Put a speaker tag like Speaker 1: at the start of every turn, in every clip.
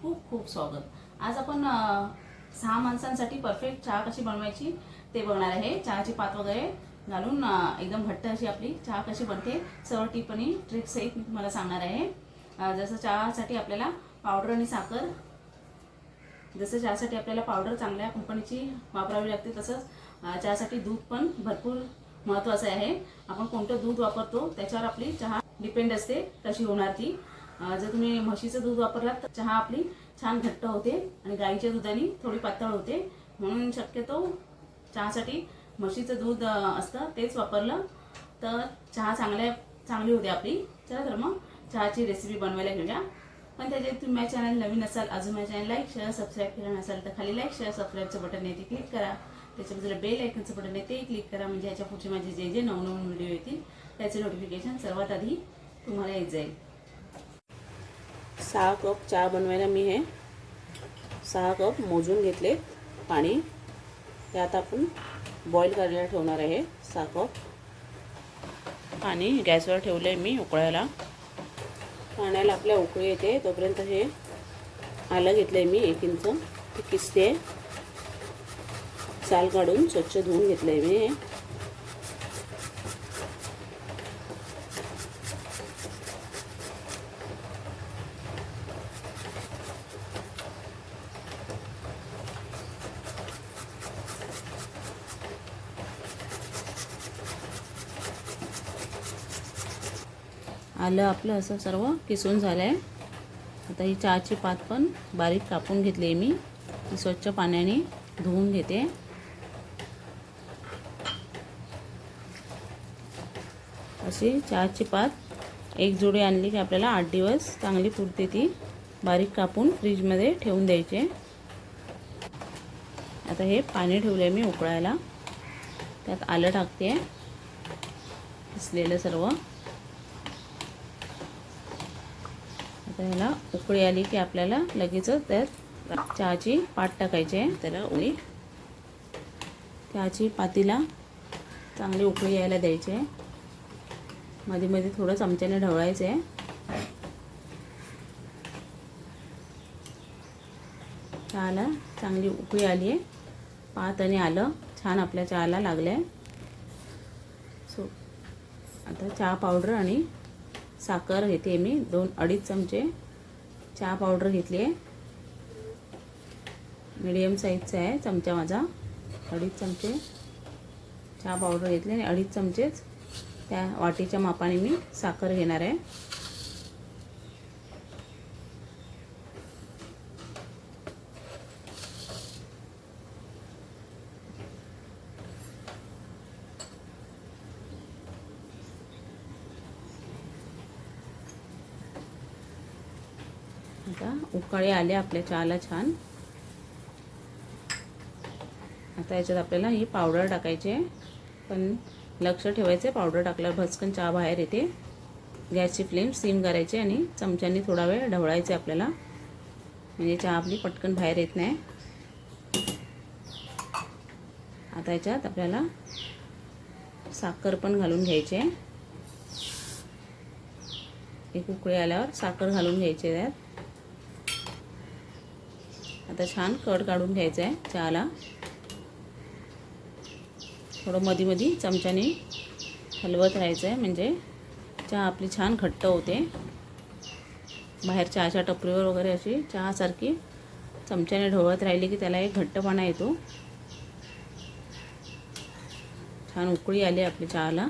Speaker 1: खूप खूप स्वागत. आज आपण सहा माणसांसाठी परफेक्ट चहा कशी बनवायची ते बघणार आहे. चहाची पात वगैरे घालून एकदम घट्ट अशी आपली चहा कशी बनते सर्व टिप आणि ट्रिक सहित मी तुम्हाला सांगणार आहे. जसं चहासाठी आपल्याला पावडर आणि साखर जसं चहासाठी आपल्याला पावडर चांगल्या कंपनीची वापरावी लागते तसंच चहासाठी दूध पण भरपूर महत्त्वाचं आहे. आपण कोणतं दूध वापरतो त्याच्यावर आपली चहा डिपेंड असते कशी होणार ती. जर तुम्ही म्हशीचं दूध वापरलात तर चहा आपली छान घट्ट होते आणि गाईच्या दुधाने थोडी पातळ होते. म्हणून शक्यतो चहासाठी म्हशीचं दूध असतं तेच वापरलं तर चहा चांगल्या चांगली होते आपली. चला तर मग चहाची रेसिपी बनवायला घेऊया. पण त्याच्यात तुम्ही माझ्या चॅनल नवीन असाल अजून माझ्या चॅनल लाईक शेअर सबस्क्राईब केलं नसाल तर खाली लाईक शेअर सबस्क्राईबचं बटन आहे ते क्लिक करा. त्याच्याबद्दल बेल आयकनचं बटन आहे ते क्लिक करा. म्हणजे याच्या पुढचे माझे जे जे नवनवीन व्हिडिओ येतील त्याचे नोटिफिकेशन सर्वात आधी तुम्हाला येत जाईल.
Speaker 2: सहा कप चहा बनवायला मी हे सहा कप मोजून घेतले पाणी. ते आता आपण बॉईल करायला ठेवणार आहे सहा कप. पाणी गॅसवर ठेवलं आहे मी उकळायला. पाण्याला आपल्या उकळी येते तोपर्यंत हे आलं घेतलं आहे मी एक इंच किसते. साल काढून स्वच्छ धुवून घेतलं आहे मी हे. आलं आपलं असं सर्व किसून झालं आहे आता ही चहाची पात पण बारीक कापून घेतली आहे मी. ती स्वच्छ पाण्याने धुवून घेते. अशी चहाची पात एक जोडी आणली की आपल्याला आठ दिवस चांगली पुरते ती. बारीक कापून फ्रीजमध्ये ठेवून द्यायचे. आता हे पाणी ठेवलं आहे मी उकळायला. त्यात आलं टाकते किसलेलं सर्व. आता ह्याला उकळी आली की आपल्याला लगेचच त्यात चहाची पाट टाकायची आहे. त्याला उकळी. चहाची पातीला चांगली उकळी यायला द्यायची आहे. मध्ये मध्ये थोडं चमच्याने ढवळायचं आहे. चहाला चांगली उकळी आली आहे. पात आणि आलं छान आपल्या चहाला लागलं आहे सो आता चहा पावडर आणि साखर घेते मी. दोन अडीच चमचे चहा पावडर घेतली आहे. मिडियम साईजचा आहे चमचा माझा. अडीच चमचे चहा पावडर घेतली आणि अडीच चमचेच त्या वाटीच्या मापाने मी साखर घेणार आहे. आता उकाळे आले आपल्या चहाला छान. आता याच्यात आपल्याला ही पावडर टाकायची. आहे पण लक्ष ठेवायचं आहे पावडर टाकल्यावर भचकन चहा बाहेर येते. गॅसची फ्लेम सिम करायची आणि चमच्यानी थोडा वेळ ढवळायचे आपल्याला. म्हणजे चहा आपली पटकन बाहेर येत नाही. आता याच्यात आपल्याला साखर पण घालून घ्यायची आहे. एक उकळी आल्यावर साखर घालून घ्यायची त्यात. आता छान कड काढून घ्यायचं आहे चहाला. थोडं मधी मधी चमच्याने हलवत राहायचं आहे म्हणजे चहा आपली छान घट्ट होते. बाहेर चहाच्या टपरीवर वगैरे अशी चहासारखी चमच्याने ढवळत राहिली की त्याला एक घट्टपणा येतो. छान उकळी आली आपली चहाला.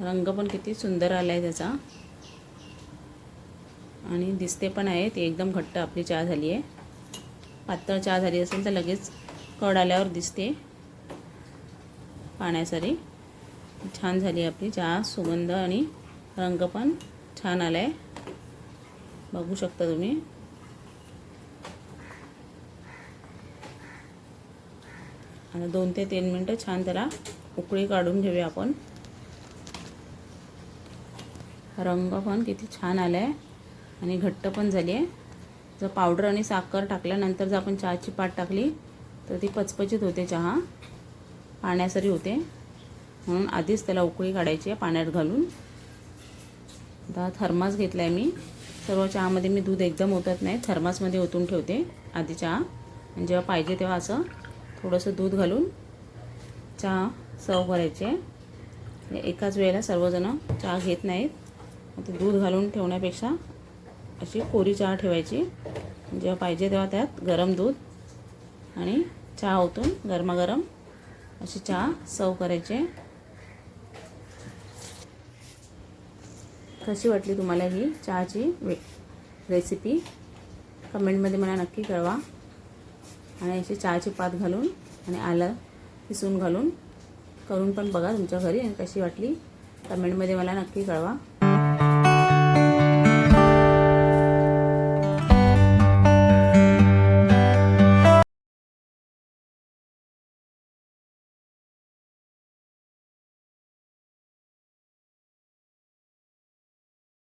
Speaker 2: रंग पण किती सुंदर आला आहे त्याचा. आणि दिसते पण आहे ती एकदम घट्ट आपली चहा झाली आहे. पातळ चहा झाली असेल तर लगेच कड आल्यावर दिसते. पाण्यासारी. छान झाली आपली चहा. सुगंध आणि रंग पण छान आला आहे बघू शकता तुम्ही. आणि दोन ते तीन मिनटं छान त्याला उकळी काढून घेऊया आपण. रंग पण किती छान आला आहे आणि घट्ट पण झाली आहे. जर पावडर आणि साखर टाकल्यानंतर जर आपण चहाची पाट टाकली तर ती पचपचीत होते चहा. पाण्यासरी होते. म्हणून आधीच त्याला उकळी काढायची आहे पाण्यात घालून. आता थर्मास घेतला आहे मी. सर्व चहामध्ये मी दूध एकदम ओतत नाही. थर्मासमध्ये ओतून ठेवते आधी चहा. आणि जेव्हा पाहिजे तेव्हा असं थोडंसं दूध घालून चहा सर्व करायची आहे. म्हणजे एकाच वेळेला सर्वजणं चहा घेत नाहीत. दूध घालून ठेवण्यापेक्षा अशी कोरी चहा ठेवायची. जेव्हा पाहिजे तेव्हा त्यात गरम दूध आणि चहा ओतून गरमागरम अशी चहा सर्व करायची. कशी वाटली तुम्हाला ही चहाची वे रेसिपी कमेंटमध्ये मला नक्की कळवा. आणि अशी चहाची पात घालून आणि आलं किसून घालून करून पण बघा तुमच्या घरी आणि कशी वाटली. कमेंटमध्ये मला नक्की कळवा.